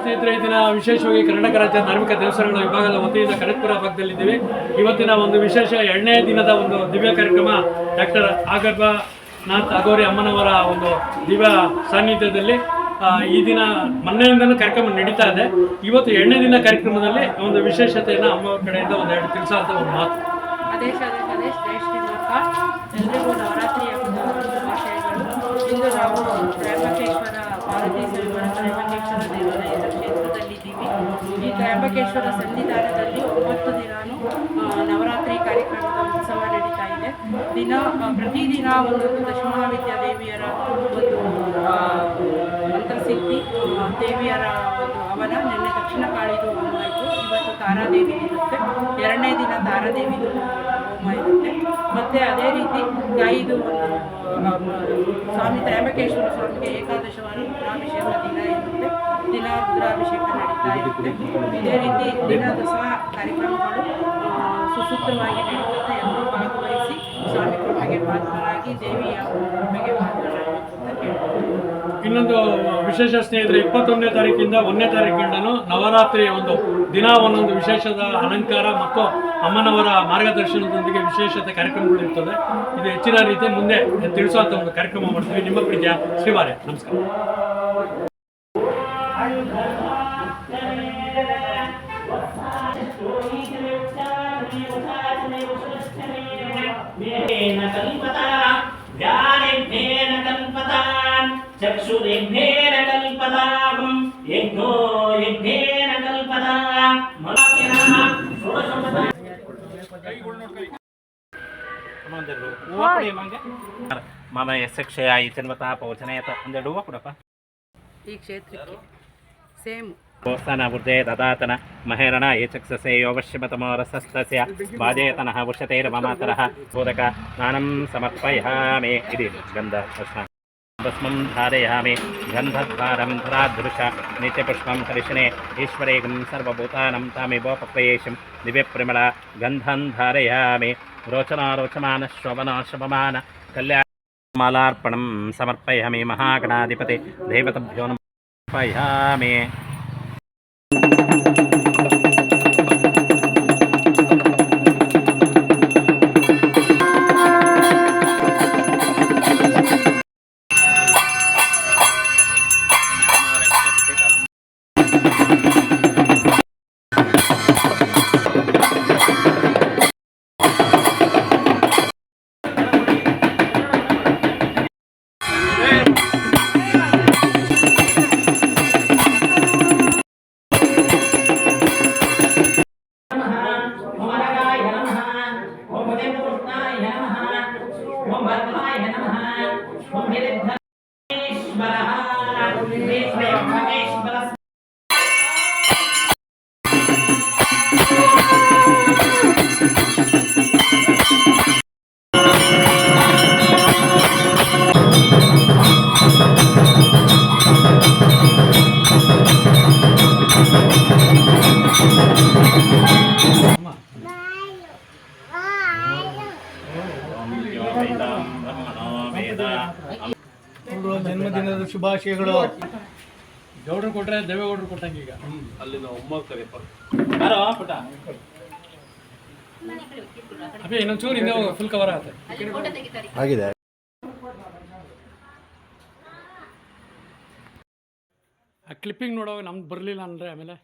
ಸ್ನೇಹಿತರೆ ದಿನ ವಿಶೇಷವಾಗಿ ಕರ್ನಾಟಕ ರಾಜ್ಯ ಧಾರ್ಮಿಕ ದೇವಸ್ಥಾನಗಳ ವಿಭಾಗದ ವತಿಯಿಂದ ಕನಕಪುರ ಭಾಗದಲ್ಲಿದ್ದೀವಿ ಇವತ್ತಿನ ಒಂದು ವಿಶೇಷ ಎರಡನೇ ದಿನದ ಒಂದು ದಿವ್ಯ ಕಾರ್ಯಕ್ರಮ ಡಾಕ್ಟರ್ ನಾಥ್ ಅಗೋರಿ ಅಮ್ಮನವರ ಒಂದು ದಿವ್ಯ ಸಾನ್ನಿಧ್ಯದಲ್ಲಿ ಈ ದಿನ ಮೊನ್ನೆಯಿಂದಲೂ ಕಾರ್ಯಕ್ರಮ ನಡೀತಾ ಇದೆ. ಇವತ್ತು ಎರಡನೇ ದಿನ ಕಾರ್ಯಕ್ರಮದಲ್ಲಿ ಒಂದು ವಿಶೇಷತೆಯನ್ನು ಅಮ್ಮವ್ರ ಕಡೆಯಿಂದ ಒಂದೆರಡು ತಿಳಿಸ ಅಂತ ಒಂದು ಮಾತು. ಅದೇಶ ಅದೇ ಪ್ರದೇಶ್ ಜೈ ಶ್ರೀಲಂಕಾ ಎಲ್ರಿಗೂ ನವರಾತ್ರಿ ಹಬ್ಬದ ಇಂದು ನಾವು ತ್ರಯಂಬಕೇಶ್ವರ ಪಾರ್ವತಿ ಸರಿವರ ತ್ರಯಂಬಕೇಶ್ವರ ದೇವಾಲಯದ ಕ್ಷೇತ್ರದಲ್ಲಿದ್ದೀವಿ ಈ ತ್ರಯಂಬಕೇಶ್ವರ ಸನ್ನಿಧಾನದಲ್ಲಿ ಒಂಬತ್ತು ದಿನಾನು ನವರಾತ್ರಿ ಕಾರ್ಯಕ್ರಮದ ಉತ್ಸವ ನಡೀತಾ ಇದೆ. ದಿನ ಪ್ರತಿದಿನ ಒಂದು ದಶಮಹಾವಿದ್ಯಾ ದೇವಿಯರ ಒಂದು ಆ, ದೇವಿಯರ ಒಂದು ಅವನ ನಿನ್ನೆ ದಕ್ಷಿಣ ಕಾಳಿದು ತಾರಾದೇವಿ ಇರುತ್ತೆ. ಎರಡನೇ ದಿನ ತಾರಾದೇವಿದು ಹೋಮ ಇರುತ್ತೆ. ಮತ್ತು ಅದೇ ರೀತಿ ಒಂದು ಸ್ವಾಮಿ ತ್ರಯಂಬಕೇಶ್ವರ ಸ್ವಾಮಿಗೆ ಏಕಾದಶ ವಾರ ರುದ್ರಾಭಿಷೇಕ ದಿನ ಇರುತ್ತೆ. ದಿನ ರುದ್ರಾಭಿಷೇಕ ನಡೀತಾ ಇರುತ್ತೆ. ಇದೇ ರೀತಿ ದಿನ ದಸರಾ ಕಾರ್ಯಕ್ರಮಗಳು ಸುಸೂತ್ರವಾಗಿ ನಡೆಯುತ್ತೆ ಎಲ್ಲರೂ ಭಾಗವಹಿಸಿ ಸ್ವಾಮಿ ಕೃಪೆಗೆ ಪಾತ್ರರಾಗಿ ದೇವಿಯ ಕೃಪೆಗೆ ಇನ್ನೊಂದು ವಿಶೇಷ ಸ್ನೇಹಿತರೆ, ಇಪ್ಪತ್ತೊಂದನೇ ತಾರೀಕಿಂದ ಒಂದನೇ ತಾರೀಕಿಂದನೂ ನವರಾತ್ರಿಯ ಒಂದು ದಿನ ಒಂದೊಂದು ವಿಶೇಷದ ಅಲಂಕಾರ ಮತ್ತು ಅಮ್ಮನವರ ಮಾರ್ಗದರ್ಶನದೊಂದಿಗೆ ವಿಶೇಷತೆ ಕಾರ್ಯಕ್ರಮಗಳು ಇರ್ತದೆ. ಇದು ಹೆಚ್ಚಿನ ರೀತಿ ಮುಂದೆ ತಿಳಿಸುವಂಥ ಒಂದು ಕಾರ್ಯಕ್ರಮ ಮಾಡ್ತೀವಿ. ನಿಮ್ಮ ಪ್ರೀತಿಯ ಶ್ರೀವಾರ್ಯ ನಮಸ್ಕಾರ. येन ಮಮ ಈ ಕ್ಷೇತ್ರಕ್ಕೆ ಸೇಮ್. ಗೋಸ್ಥಾನ ಬುದ್ಧೇ ದದಾತನ ಮಹೇರಣ ಏಚಕ್ಷಸೆ ಯೋಗಶ್ಯಮತಮೋ ರಸಸ್ತಸ್ಯ ಬಾಧೇತನಃ ಉಷತೈರ್ಮಮಾತರಃ ಬೋಧಕ ಸ್ನಾನಂ ಸಮರ್ಪಯಾಮಿ. ಇದಿ ಗಂಧ भस्मं धारयामि गन्धद्वारं धराधृश नित्यपुष्पं हरिशने ईश्वरेकं सर्वभूतानं तामेवोपप्रेयेशं दिव्यप्रिमळ गन्धं धारयामि रोचनारोचमानश्रवणाश्रवमान कल्याणमालार्पणं समर्पयामि महागणाधिपते देवतभ्यो नमर्पयामि ఓం ఉదయకృష్ణాయ నమః. ఓం భద్రాయ నమః. ఓం ಜನ್ಮದಿನದ ಶುಭಾಶಯಗಳು. ಗೌಡ್ರು ಕೊಟ್ರೆ ದೇವೇಗೌಡರು ಕೊಟ್ಟಂಗೆ ಈಗ. ಅಲ್ಲಿಂದ ಒಮ್ಮ ಕರಿಯಪ್ಪ. ಬಾರೋ ಪುಟ? ಅಭಿ ಇನ್ನೊಂದು ಚೂರು ಫುಲ್ ಕವರ್ ಆಗುತ್ತೆ. ಆಗಿದೆ. ಆ ಕ್ಲಿಪ್ಪಿಂಗ್ ನೋಡೋವಾಗ ನಮ್ದು ಬರಲಿಲ್ಲ ಅಂದರೆ ಆಮೇಲೆ